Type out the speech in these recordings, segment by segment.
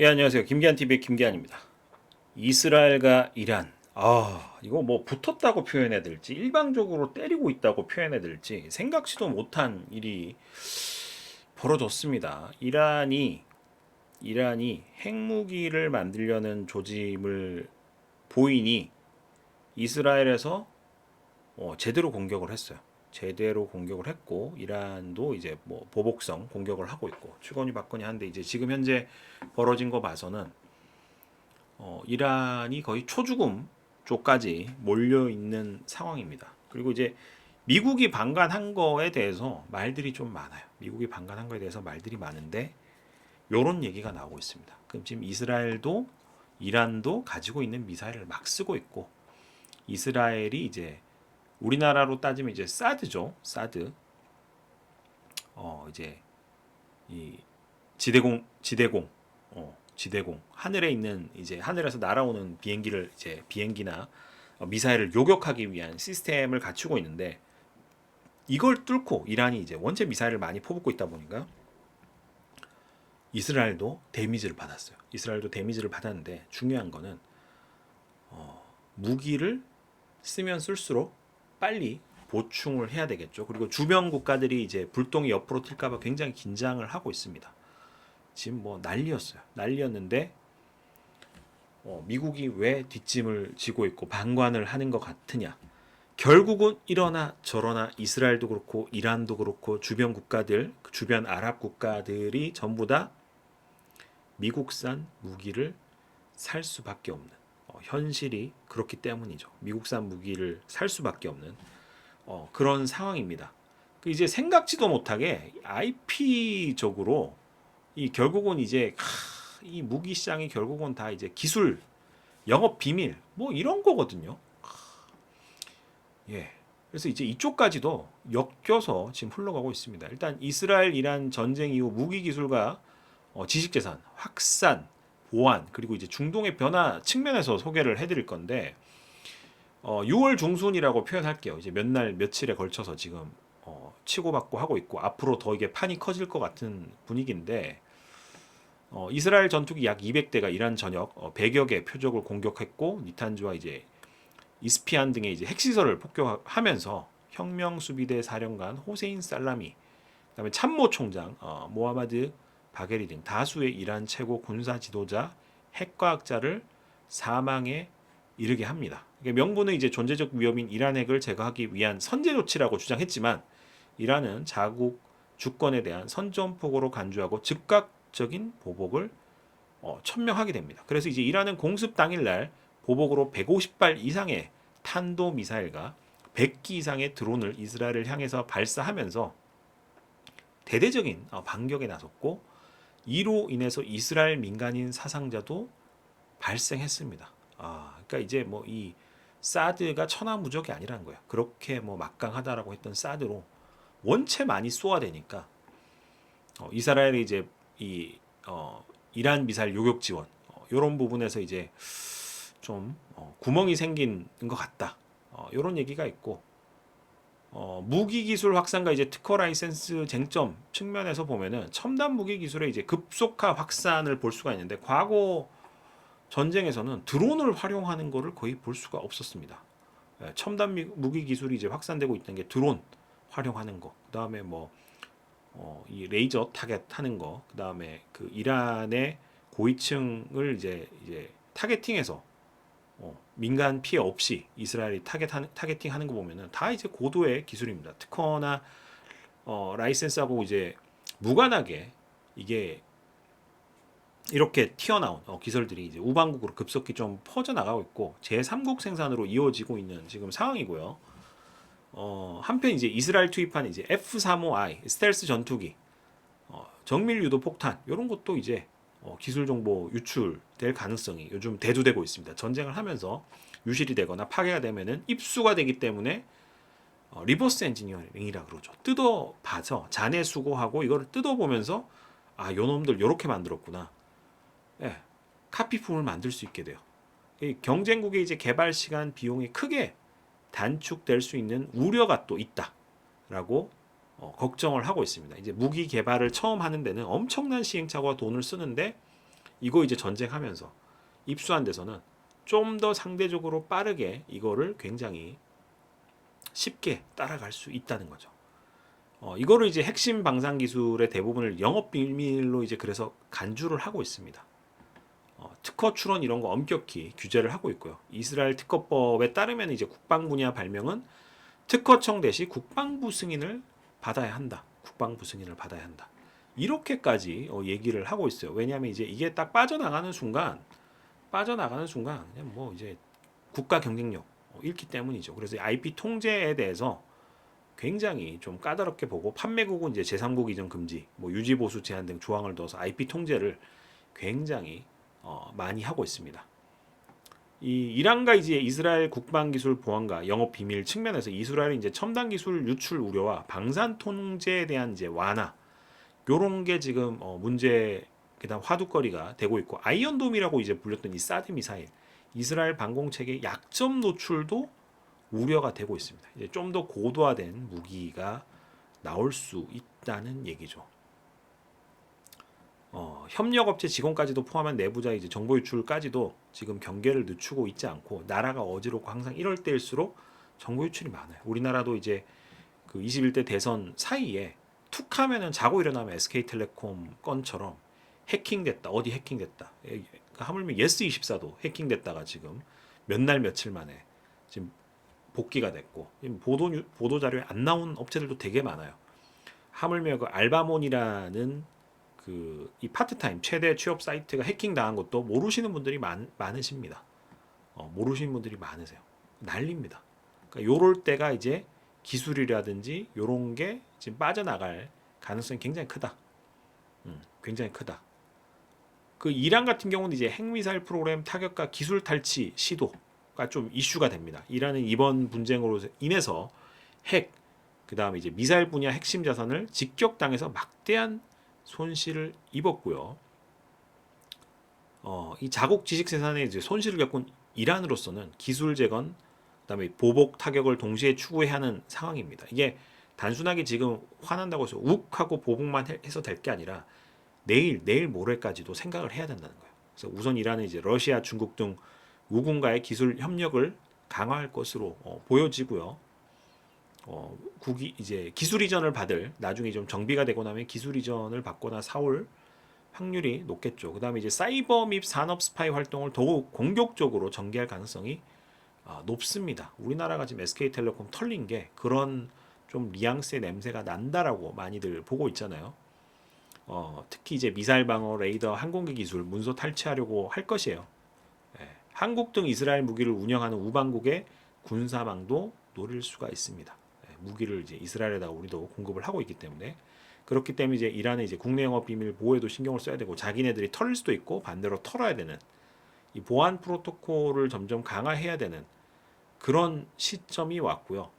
예, 안녕하세요. 김기한 TV의 김기한입니다. 이스라엘과 이란. 아, 이거 뭐 붙었다고 표현해야 될지, 일방적으로 때리고 있다고 표현해야 될지, 생각지도 못한 일이 벌어졌습니다. 이란이, 이란이 핵무기를 만들려는 조짐을 보이니 이스라엘에서 어, 제대로 공격을 했어요. 제대로 공격을 했고 이란도 이제 뭐 보복성 공격을 하고 있고 추건이 받거니 한데 이제 지금 현재 벌어진 거 봐서는 어, 이란이 거의 초죽음 쪽까지 몰려 있는 상황입니다. 그리고 이제 미국이 방관한 거에 대해서 말들이 좀 많아요. 미국이 방관한 거에 대해서 말들이 많은데 요런 얘기가 나오고 있습니다. 그럼 지금 이스라엘도 이란도 가지고 있는 미사일을 막 쓰고 있고 이스라엘이 이제 우리나라로 따지면 이제 사드죠. 사드. 어 이제 이 지대공 지대공 어 지대공 하늘에 있는 이제 하늘에서 날아오는 비행기를 이제 비행기나 어, 미사일을 요격하기 위한 시스템을 갖추고 있는데 이걸 뚫고 이란이 이제 원체 미사일을 많이 퍼붓고 있다 보니까 이스라엘도 데미지를 받았어요. 이스라엘도 데미지를 받았는데 중요한 거는 어, 무기를 쓰면 쓸수록 빨리 보충을 해야 되겠죠. 그리고 주변 국가들이 이제 불똥이 옆으로 튈까봐 굉장히 긴장을 하고 있습니다. 지금 뭐 난리였어요. 난리였는데 어, 미국이 왜 뒷짐을 지고 있고 방관을 하는 것 같으냐? 결국은 이러나 저러나 이스라엘도 그렇고 이란도 그렇고 주변 국가들, 그 주변 아랍 국가들이 전부 다 미국산 무기를 살 수밖에 없는 어, 현실이 그렇기 때문이죠. 미국산 무기를 살 수밖에 없는 어, 그런 상황입니다. 그 이제 생각지도 못하게 IP적으로 이 결국은 이제 하, 이 무기 시장이 결국은 다 이제 기술 영업 비밀 뭐 이런 거거든요. 하, 예. 그래서 이제 이쪽까지도 엮여서 지금 흘러가고 있습니다. 일단 이스라엘 이란 전쟁 이후 무기 기술과 어, 지식재산 확산 보안 그리고 이제 중동의 변화 측면에서 소개를 해드릴 건데 어, 6월 중순이라고 표현할게요. 이제 몇 날 며칠에 걸쳐서 지금 어, 치고받고 하고 있고 앞으로 더 이게 판이 커질 것 같은 분위기인데 어, 이스라엘 전투기 약 200대가 이란 전역 어, 100여 개 표적을 공격했고 니탄주와 이제 이스피안 등의 이제 핵시설을 폭격하면서 혁명 수비대 사령관 호세인 살라미 그다음에 참모 총장 어, 모하마드 바게리 등 다수의 이란 최고 군사 지도자, 핵과학자를 사망에 이르게 합니다. 이게 명분은 이제 존재적 위협인 이란 핵을 제거하기 위한 선제 조치라고 주장했지만 이란은 자국 주권에 대한 선전포고로 간주하고 즉각적인 보복을 어, 천명하게 됩니다. 그래서 이제 이란은 공습 당일날 보복으로 150발 이상의 탄도 미사일과 100기 이상의 드론을 이스라엘을 향해서 발사하면서 대대적인 어, 반격에 나섰고 이로 인해서 이스라엘 민간인 사상자도 발생했습니다. 아, 그러니까 이제 뭐 이 사드가 천하무적이 아니라는 거야. 그렇게 뭐 막강하다라고 했던 사드로 원체 많이 쏘아대니까 어, 이스라엘이 이제 이 어, 이란 미사일 요격 지원 어, 이런 부분에서 이제 좀 어, 구멍이 생긴 것 같다. 어, 이런 얘기가 있고 어, 무기 기술 확산과 이제 특허 라이센스 쟁점 측면에서 보면은 첨단 무기 기술의 이제 급속화 확산을 볼 수가 있는데 과거 전쟁에서는 드론을 활용하는 것을 거의 볼 수가 없었습니다. 예, 첨단 미- 무기 기술이 이제 확산되고 있던 게 드론 활용하는 거, 그 다음에 뭐 어, 이 레이저 타겟 하는 거, 그 다음에 그 이란의 고위층을 이제 이제 타겟팅해서 어, 민간 피해 없이 이스라엘이 타겟 타겟팅 하는 거 보면은 다 이제 고도의 기술입니다. 특허나 어, 라이센스하고 이제 무관하게 이게 이렇게 튀어나온 어, 기술들이 이제 우방국으로 급속히 좀 퍼져 나가고 있고 제3국 생산으로 이어지고 있는 지금 상황이고요. 어, 한편 이제 이스라엘 투입한 이제 F-35I 스텔스 전투기, 어, 정밀 유도 폭탄 이런 것도 이제 어, 기술 정보 유출될 가능성이 요즘 대두되고 있습니다. 전쟁을 하면서 유실이 되거나 파괴가 되면은 입수가 되기 때문에 어, 리버스 엔지니어링이라 그러죠. 뜯어 봐서 잔해 수거하고 이거를 뜯어 보면서 아, 요 놈들 요렇게 만들었구나. 예. 카피품을 만들 수 있게 돼요. 이 경쟁국의 이제 개발 시간 비용이 크게 단축될 수 있는 우려가 또 있다라고 어, 걱정을 하고 있습니다. 이제 무기 개발을 처음 하는 데는 엄청난 시행착오와 돈을 쓰는데 이거 이제 전쟁하면서 입수한 데서는 좀 더 상대적으로 빠르게 이거를 굉장히 쉽게 따라갈 수 있다는 거죠. 어, 이거를 이제 핵심 방산 기술의 대부분을 영업 비밀로 이제 그래서 간주를 하고 있습니다. 어, 특허 출원 이런 거 엄격히 규제를 하고 있고요. 이스라엘 특허법에 따르면 이제 국방 분야 발명은 특허청 대시 국방부 승인을 받아야 한다. 국방부 승인을 받아야 한다. 이렇게까지 어, 얘기를 하고 있어요. 왜냐하면 이제 이게 딱 빠져나가는 순간 빠져나가는 순간 그냥 뭐 이제 국가 경쟁력 어, 잃기 때문이죠. 그래서 IP 통제에 대해서 굉장히 좀 까다롭게 보고 판매국은 이제 제3국 이전 금지, 뭐 유지 보수 제한 등 조항을 넣어서 IP 통제를 굉장히 어, 많이 하고 있습니다. 이 이란과 이제 이스라엘 국방 기술 보안과 영업 비밀 측면에서 이스라엘이 이제 첨단 기술 유출 우려와 방산 통제에 대한 이제 완화 요런 게 지금 어, 문제 그다음 화두거리가 되고 있고 아이언돔이라고 이제 불렸던 이 사드 미사일 이스라엘 방공 체계 약점 노출도 우려가 되고 있습니다. 이제 좀 더 고도화된 무기가 나올 수 있다는 얘기죠. 어, 협력업체 직원까지도 포함한 내부자 이제 정보 유출까지도 지금 경계를 늦추고 있지 않고 나라가 어지럽고 항상 이럴 때일수록 정보 유출이 많아요. 우리나라도 이제 그 21대 대선 사이에 툭 하면은 자고 일어나면 SK텔레콤 건처럼 해킹됐다 어디 해킹됐다 예, 그러니까 하물며 예스24도 해킹됐다가 지금 몇 날 며칠 만에 지금 복귀가 됐고 보도 뉴- 보도 자료에 안 나온 업체들도 되게 많아요. 하물며 그 알바몬이라는 그 이 파트타임 최대 취업 사이트가 해킹 당한 것도 모르시는 분들이 많, 많으십니다. 어, 모르시는 분들이 많으세요. 난립니다. 그러니까 요럴 때가 이제 기술이라든지 요런 게 지금 빠져나갈 가능성이 굉장히 크다. 음, 굉장히 크다. 그 이란 같은 경우는 이제 핵미사일 프로그램 타격과 기술 탈취 시도가 좀 이슈가 됩니다. 이란은 이번 분쟁으로 인해서 핵 그 다음에 이제 미사일 분야 핵심 자산을 직격당해서 막대한 손실을 입었고요. 어, 이 자국 지식 생산에 이제 손실을 겪은 이란으로서는 기술 재건, 그다음에 보복 타격을 동시에 추구해야 하는 상황입니다. 이게 단순하게 지금 화난다고 해서 욱 하고 보복만 해- 해서 될 게 아니라 내일 내일 모레까지도 생각을 해야 된다는 거예요. 그래서 우선 이란은 이제 러시아, 중국 등 우군과의 기술 협력을 강화할 것으로 어, 보여지고요. 어, 국이 이제 기술 이전을 받을 나중에 좀 정비가 되고 나면 기술 이전을 받거나 사올 확률이 높겠죠. 그다음에 이제 사이버 및 산업 스파이 활동을 더욱 공격적으로 전개할 가능성이 아, 높습니다. 우리나라가 지금 SK텔레콤 털린 게 그런 좀 뉘앙스의 냄새가 난다라고 많이들 보고 있잖아요. 어, 특히 이제 미사일 방어, 레이더, 항공기 기술, 문서 탈취하려고 할 것이에요. 예, 한국 등 이스라엘 무기를 운영하는 우방국의 군사망도 노릴 수가 있습니다. 예, 무기를 이제 이스라엘에다 우리도 공급을 하고 있기 때문에 그렇기 때문에 이제 이란의 이제 국내 영업 비밀 보호에도 신경을 써야 되고 자기네들이 털릴 수도 있고 반대로 털어야 되는 이 보안 프로토콜을 점점 강화해야 되는 그런 시점이 왔고요.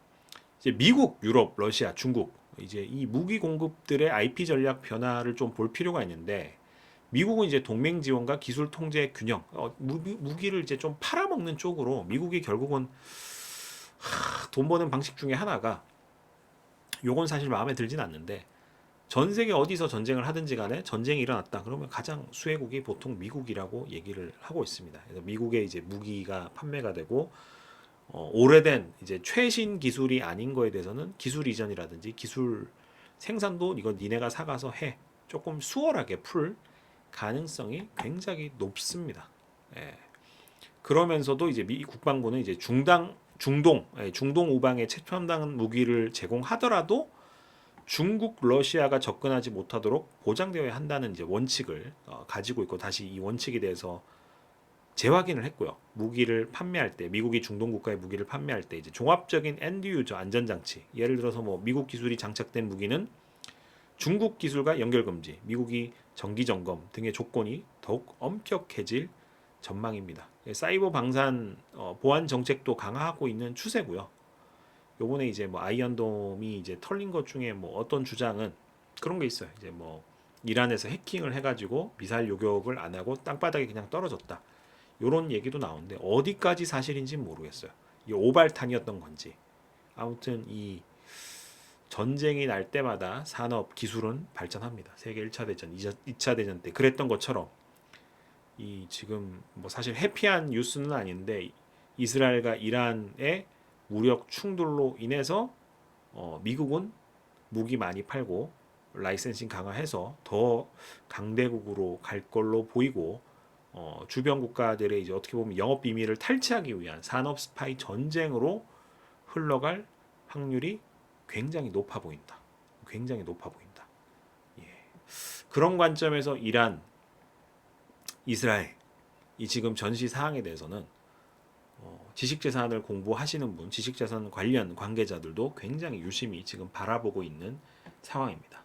이제 미국, 유럽, 러시아, 중국 이제 이 무기 공급들의 IP 전략 변화를 좀 볼 필요가 있는데 미국은 이제 동맹 지원과 기술 통제 균형 어, 무기, 무기를 이제 좀 팔아먹는 쪽으로 미국이 결국은 하, 돈 버는 방식 중에 하나가 요건 사실 마음에 들진 않는데 전 세계 어디서 전쟁을 하든지 간에 전쟁이 일어났다 그러면 가장 수혜국이 보통 미국이라고 얘기를 하고 있습니다. 그래서 미국의 이제 무기가 판매가 되고 어, 오래된 이제 최신 기술이 아닌 거에 대해서는 기술 이전이라든지 기술 생산도 이건 니네가 사가서 해 조금 수월하게 풀 가능성이 굉장히 높습니다. 예. 그러면서도 이제 미 국방부는 이제 중당 중동 예, 중동 우방에 최첨단 무기를 제공하더라도 중국, 러시아가 접근하지 못하도록 보장되어야 한다는 이제 원칙을 어, 가지고 있고 다시 이 원칙에 대해서 재확인을 했고요. 무기를 판매할 때 미국이 중동 국가의 무기를 판매할 때 이제 종합적인 엔드 유저 안전 장치 예를 들어서 뭐 미국 기술이 장착된 무기는 중국 기술과 연결 금지, 미국이 정기 점검 등의 조건이 더욱 엄격해질 전망입니다. 예, 사이버 방산 어, 보안 정책도 강화하고 있는 추세고요. 요번에 이제 뭐 아이언돔이 이제 털린 것 중에 뭐 어떤 주장은 그런 게 있어요. 이제 뭐 이란에서 해킹을 해가지고 미사일 요격을 안 하고 땅바닥에 그냥 떨어졌다. 요런 얘기도 나오는데 어디까지 사실인지 모르겠어요. 이게 오발탄이었던 건지. 아무튼 이 전쟁이 날 때마다 산업 기술은 발전합니다. 세계 1차 대전, 2차 대전 때 그랬던 것처럼 이 지금 뭐 사실 해피한 뉴스는 아닌데 이스라엘과 이란의 무력 충돌로 인해서 어, 미국은 무기 많이 팔고 라이센싱 강화해서 더 강대국으로 갈 걸로 보이고 어, 주변 국가들의 이제 어떻게 보면 영업 비밀을 탈취하기 위한 산업 스파이 전쟁으로 흘러갈 확률이 굉장히 높아 보인다. 굉장히 높아 보인다. 예. 그런 관점에서 이란, 이스라엘 이 지금 전시 사항에 대해서는 어, 지식재산을 공부하시는 분, 지식재산 관련 관계자들도 굉장히 유심히 지금 바라보고 있는 상황입니다.